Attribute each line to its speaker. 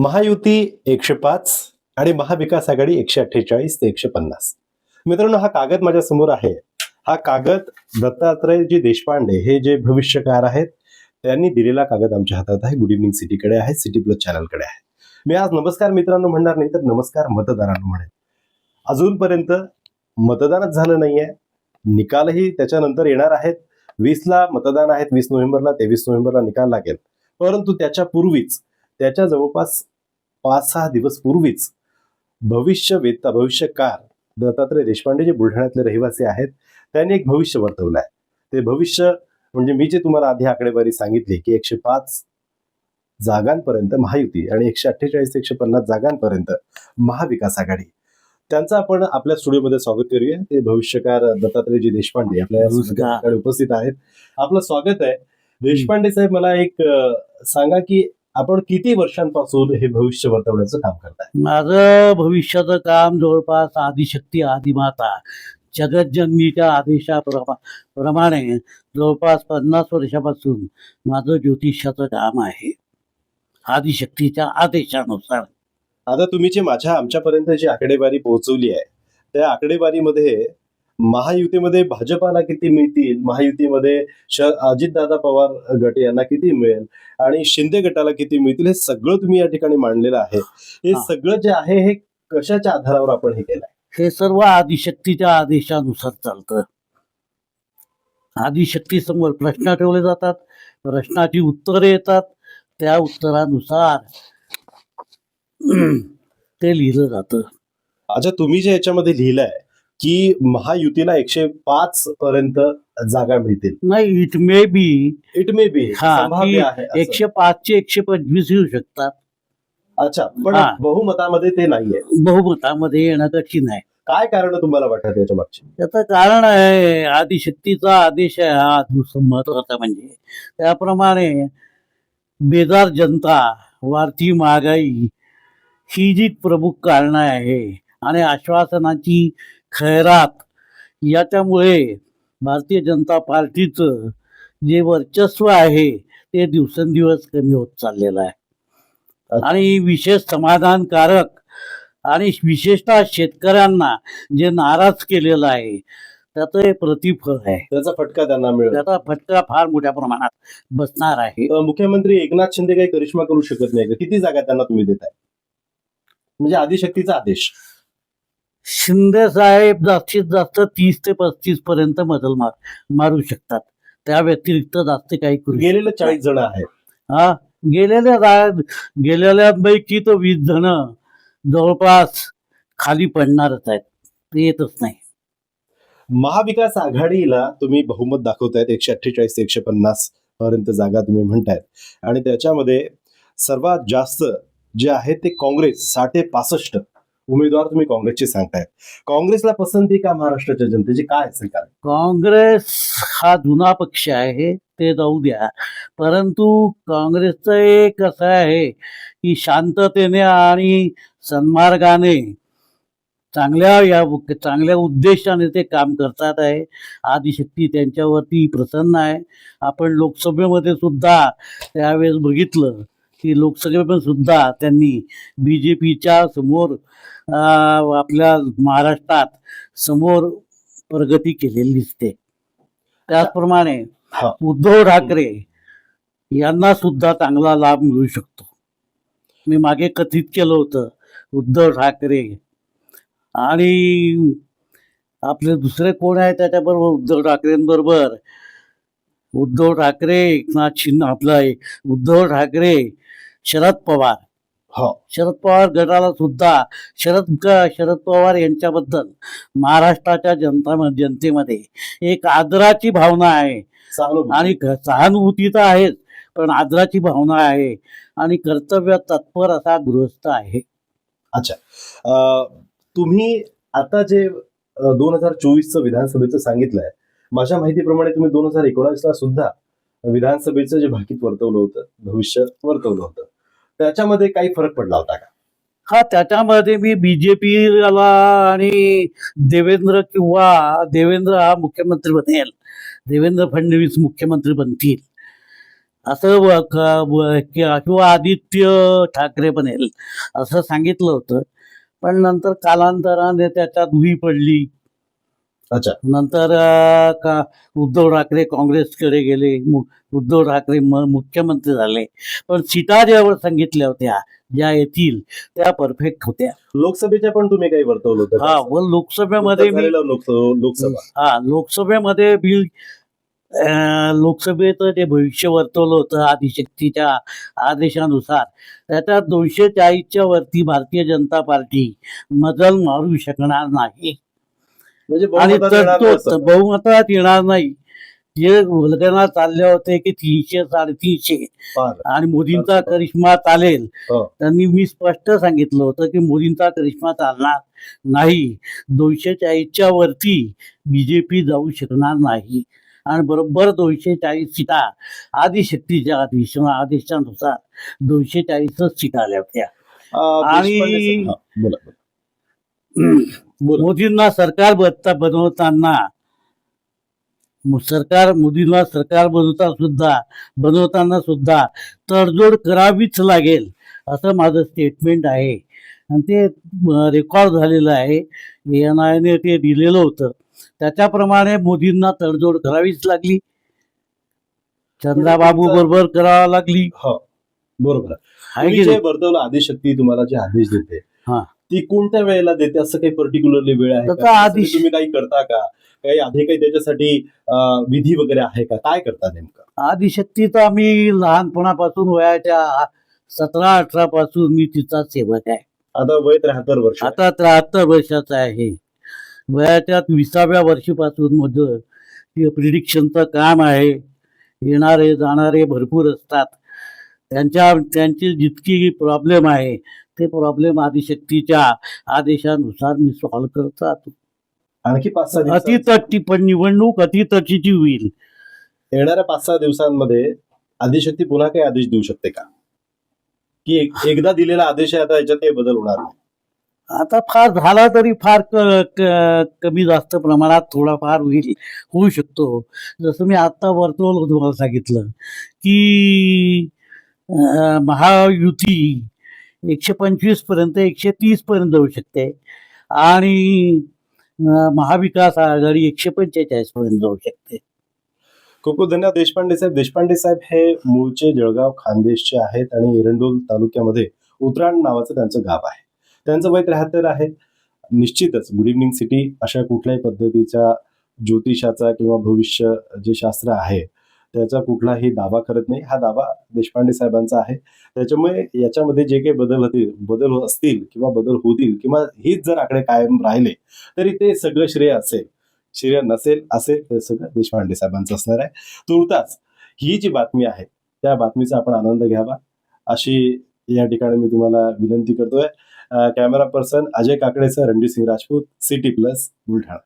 Speaker 1: महायुती एकशे पाच आणि महाविकास आघाडी एकशे अठ्ठेचाळीस ते एकशे पन्नास. मित्रांनो हा कागद माझ्यासमोर आहे. हा कागद दत्तात्रयजी देशपांडे हे जे भविष्यकार आहेत त्यांनी दिलेला कागद आमच्या हातात आहे. गुड इव्हनिंग सिटीकडे आहे सिटी प्लस चॅनलकडे आहे. मी आज नमस्कार मित्रांनो म्हणणार नाही तर नमस्कार मतदारांना म्हणेन. अजूनपर्यंत मतदानच झालं नाहीये. निकालही त्याच्यानंतर येणार आहेत. वीसला मतदान आहेत वीस नोव्हेंबरला तेवीस नोव्हेंबरला निकाल लागेल. परंतु त्याच्या पूर्वीच त्याच्या जवळपास पाच सहा दिवस पूर्वीच भविष्य वेत्ता भविष्यकार दत्तात्रय देशपांडे जे बुलढाण्यातले रहिवासी आहेत त्यांनी एक भविष्य वर्तवलं आहे. ते भविष्य म्हणजे मी जे तुम्हाला आधी आकडेवारी सांगितली की एकशे पाच जागांपर्यंत महायुती आणि एकशे अठ्ठेचाळीस ते एकशे पन्नास जागांपर्यंत महाविकास आघाडी. त्यांचं आपण आपल्या स्टुडिओमध्ये स्वागत करूया. ते भविष्यकार दत्तात्रयजी देशपांडे आपल्या उपस्थित आहेत. आपलं स्वागत आहे. देशपांडे साहेब मला एक सांगा की आपण किती वर्षांपासून हे भविष्य वर्तवण्याचं काम करताय?
Speaker 2: माझं भविष्याचं काम जवळपास आदिशक्ती आदिमाता जगज्जननीच्या आदेशाप्रमा प्रमाणे जवळपास पन्नास वर्षापासून माझं ज्योतिषाचं काम आहे. आदिशक्तीच्या आदेशानुसार.
Speaker 1: आता तुम्ही जे माझ्या आमच्यापर्यंत जी आकडेवारी पोहोचवली आहे त्या आकडेवारीमध्ये महायुतीमध्ये भाजपाला किती मिळतील? महायुतीमध्ये श अजितदादा पवार गट यांना किती मिळेल? आणि शिंदे गटाला किती मिळतील? हे सगळं तुम्ही या ठिकाणी मांडलेलं आहे. हे
Speaker 2: हा.
Speaker 1: सगळं जे आहे हे कशाच्या आधारावर आपण हे केलंय?
Speaker 2: हे सर्व आदिशक्तीच्या आदेशानुसार चालतं. आदिशक्ती समोर प्रश्न ठेवले जातात प्रश्नाची उत्तरे येतात त्या उत्तरानुसार ते लिहिलं जातं.
Speaker 1: अच्छा तुम्ही जे याच्यामध्ये लिहिलंय की महायुतीला एकशे पाच पर्यंत जागा मिळतील.
Speaker 2: नाही it may be
Speaker 1: it may be
Speaker 2: की
Speaker 1: आहे असं.
Speaker 2: एकशे एकशे पंचवीस येऊ शकतात.
Speaker 1: अच्छा पण. बहुमतामध्ये ते नाहीये.
Speaker 2: बहुमतामध्ये येणं कठीण आहे
Speaker 1: काय कारण तुम्हाला वाटत याच्या मागची?
Speaker 2: त्याचं कारण आहे आदिशक्तीचा आदेश आहे हा दुसरं महत्त्वाचा म्हणजे. त्याप्रमाणे बेजार जनता वाढती महागाई ही जी प्रमुख कारणं आहे आणि आश्वासनाची खैरात. याच्यामुळे भारतीय जनता पार्टीचं जे वर्चस्व आहे ते दिवसेंदिवस कमी होत चाललेलं आहे. आणि विशेष समाधानकारक आणि विशेषतः शेतकऱ्यांना जे नाराज केलेलं आहे त्याचं हे प्रतिफळ आहे.
Speaker 1: त्याचा फटका त्यांना मिळेल.
Speaker 2: त्याचा फटका फार मोठ्या प्रमाणात बसणार आहे.
Speaker 1: मुख्यमंत्री एकनाथ शिंदे काही करिश्मा करू शकत नाही किती जागा त्यांना तुम्ही देताय? म्हणजे आदिशक्तीचा आदेश.
Speaker 2: शिंदे साहेब जास्तीत जास्त तीस ते पस्तीस पर्यंत मदल मार मारू शकतात. त्या व्यतिरिक्त जास्त काही करू
Speaker 1: गेलेले चाळीस जण आहेत.
Speaker 2: हा गेलेल्या गेलेल्यांपैकी तो वीस जण जवळपास खाली पडणारच आहेत. ते येतच नाही.
Speaker 1: महाविकास आघाडीला तुम्ही बहुमत दाखवतायत एकशे अठ्ठेचाळीस ते एकशे पन्नास पर्यंत जागा तुम्ही म्हणतायत. आणि त्याच्यामध्ये सर्वात जास्त जे आहे ते काँग्रेस साठ पासष्ट. उमेदवार तुम्ही काँग्रेसचे सांगताय काँग्रेसला पसंती का महाराष्ट्राच्या जनतेची? काय असेल कारण?
Speaker 2: काँग्रेस हा जुना पक्ष आहे ते जाऊ द्या. परंतु काँग्रेसचं एक असं आहे की शांततेने आणि सन्मार्गाने चांगल्या या चांगल्या उद्देशाने ते काम करतात आहे. आदिशक्ती त्यांच्यावरती प्रसन्न आहे. आपण लोकसभेमध्ये सुद्धा त्यावेळेस बघितलं की लोकसभेमध्ये सुद्धा त्यांनी बी जे पीच्या समोर आपल्या महाराष्ट्रात समोर प्रगती केलेली दिसते. त्याचप्रमाणे. उद्धव ठाकरे यांना सुद्धा चांगला लाभ मिळू शकतो. मी मागे कथित केलं होतं उद्धव ठाकरे आणि आपले दुसरे कोण आहे त्याच्याबरोबर उद्धव ठाकरेंबरोबर? उद्धव ठाकरे एकनाथ शिंदे आपला उद्धव ठाकरे शरद पवार.
Speaker 1: हो.
Speaker 2: शरद पवार गटाला सुद्धा शरद शरद पवार यांच्याबद्दल महाराष्ट्राच्या जनता जनतेमध्ये एक आदराची भावना आहे. आणि सहानुभूती तर आहेच पण आदराची भावना आहे आणि कर्तव्य तत्पर असा गृहस्थ आहे.
Speaker 1: अं, तुम्ही आता जे दोन हजार चोवीसचं विधानसभेचं सांगितलंय माझ्या माहितीप्रमाणे तुम्ही दोन हजार एकोणावीसला सुद्धा विधानसभेचं जे भाकीत वर्तवलं होतं भविष्य वर्तवलं होतं त्याच्यामध्ये काही फरक पडला होता का?
Speaker 2: हा त्याच्यामध्ये मी बीजेपीला आणि देवेंद्र किंवा देवेंद्र हा मुख्यमंत्री बनेल देवेंद्र फडणवीस मुख्यमंत्री बनतील असं व- किंवा आदित्य ठाकरे बनेल असं सांगितलं होतं. पण नंतर कालांतराने त्याच्यात धुई पडली.
Speaker 1: अच्छा.
Speaker 2: नंतर अं, का उद्धव ठाकरे काँग्रेसकडे गेले मु- उद्धव ठाकरे म- मुख्यमंत्री झाले. पण सीटा ज्यावर सांगितल्या होत्या ज्या येतील त्या परफेक्ट होत्या.
Speaker 1: लोकसभेच्या पण तुम्ही काही वर्तवलं होतं
Speaker 2: हा
Speaker 1: का?
Speaker 2: व लोकसभेमध्ये मी
Speaker 1: झालेलं लोकसभा लोकसभा.
Speaker 2: हा लोकसभेमध्ये बिल अं, लोकसभेचं जे भविष्य वर्तवलं होतं आदिशक्तीच्या आदेशानुसार त्याच्यात दोनशे चाळीसच्या वरती भारतीय जनता पार्टी मजल मारू शकणार नाही. आणि
Speaker 1: बहुमतात येणार
Speaker 2: तो
Speaker 1: नाही असं.
Speaker 2: बहुमतात येणार नाही जे वल्गना चालले होते की तीनशे साडेतीनशे. आणि मोदींचा. करिश्मा चालेल
Speaker 1: हो.
Speaker 2: त्यांनी मी स्पष्ट सांगितलं होतं की मोदींचा करिश्मा चालणार नाही दोनशे चाळीसच्या वरती बीजेपी जाऊ शकणार नाही आणि बरोबर दोनशे चाळीस सीटा आदिशक्तीच्या आदेश आदेशानुसार दोनशे चाळीसच सीटा आल्या होत्या आणि- मोदींना सरकार बनता बनवताना सरकार मोदींना सरकार बनवता सुद्धा बनवताना सुद्धा तडजोड करावीच लागेल असं माझं स्टेटमेंट आहे. आणि ते रेकॉर्ड झालेलं आहे. एन आयने ते दिलेलं होतं. त्याच्याप्रमाणे मोदींना तडजोड करावीच लागली. चंद्राबाबू बरोबर. करावं लागली.
Speaker 1: हो बरोबर. आदिशक्ती तुम्हाला जे आदेश देते.
Speaker 2: हा.
Speaker 1: ती कोणत्या वेळेला देते? असं काही पर्टिक्युलरली वेळ आहे का?
Speaker 2: त्याचा
Speaker 1: त्यासाठी तुम्ही काही करता का? काही आधी काही त्याच्यासाठी अं, विधी वगैरे आहे का? काय करता नेमकं?
Speaker 2: आदिशक्तीचा आम्ही लहानपणापासून वयाच्या सतरा अठरा पासून मी तिचा सेवक आहे.
Speaker 1: आता वय त्र्याहत्तर वर्ष आहे.
Speaker 2: आता त्र्याहत्तर वर्षाचा आहे. वयाच्या विसाव्या वर्षीपासून माझं प्रिडिक्शनचं काम आहे. येणारे जाणारे भरपूर असतात. त्यांच्या त्यांची जितकी प्रॉब्लेम आहे ते प्रॉब्लेम आदिशक्तीच्या आदेशानुसार मी सॉल्व्ह करत राहतो.
Speaker 1: आणखी पाच सहा दिवसात?
Speaker 2: अतितटी पण निवडणूक अतितटीची होईल.
Speaker 1: येणाऱ्या पाच सहा दिवसांमध्ये आदिशक्ती पुन्हा काही आदेश देऊ शकते का? की एक- एकदा दिलेला आदेश आहे आता याच्यात काही बदल होणार नाही.
Speaker 2: आता फार झाला तरी फार क- क- कमी जास्त प्रमाणात थोडाफार होईल होऊ शकतो. जसं मी आत्ता वर्तवलं तुम्हाला सांगितलं की अं, महायुती एकशे पंचवीसपर्यंत एकशे तीस पर्यंत जाऊ शकते. आणि महाविकास आघाडी एकशे पंचेचाळीस पर्यंत जाऊ शकते.
Speaker 1: खूप खूप धन्यवाद देशपांडे साहेब. देशपांडे साहेब हे मूळचे जळगाव खानदेशचे आहेत आणि एरंडोल तालुक्यामध्ये उतराण नावाचं त्यांचं गाव आहे. त्यांचं वय त्र्याहत्तर आहे. निश्चितच गुड इव्हनिंग सिटी अशा कुठल्याही पद्धतीच्या ज्योतिषाचा किंवा भविष्य जे शास्त्र आहे त्याचा कुठलाही दावा करत नाही. हा दावा देशपांडे साहेबांचा आहे. त्याच्यामुळे याच्यामध्ये जे काही बदल होतील बदल असतील किंवा बदल होतील किंवा हीच जर आकडे कायम राहिले तरी ते सगळं श्रेय असेल. श्रेय नसेल असेल ते सगळं देशपांडे साहेबांचं असणार आहे. तुर्तास ही जी बातमी आहे त्या बातमीचा आपण आनंद घ्यावा. अशी या ठिकाणी मी तुम्हाला विनंती करतोय. कॅमेरा पर्सन अजय काकडेसह रणजित सिंग राजपूत सिटी प्लस बुलढाणा.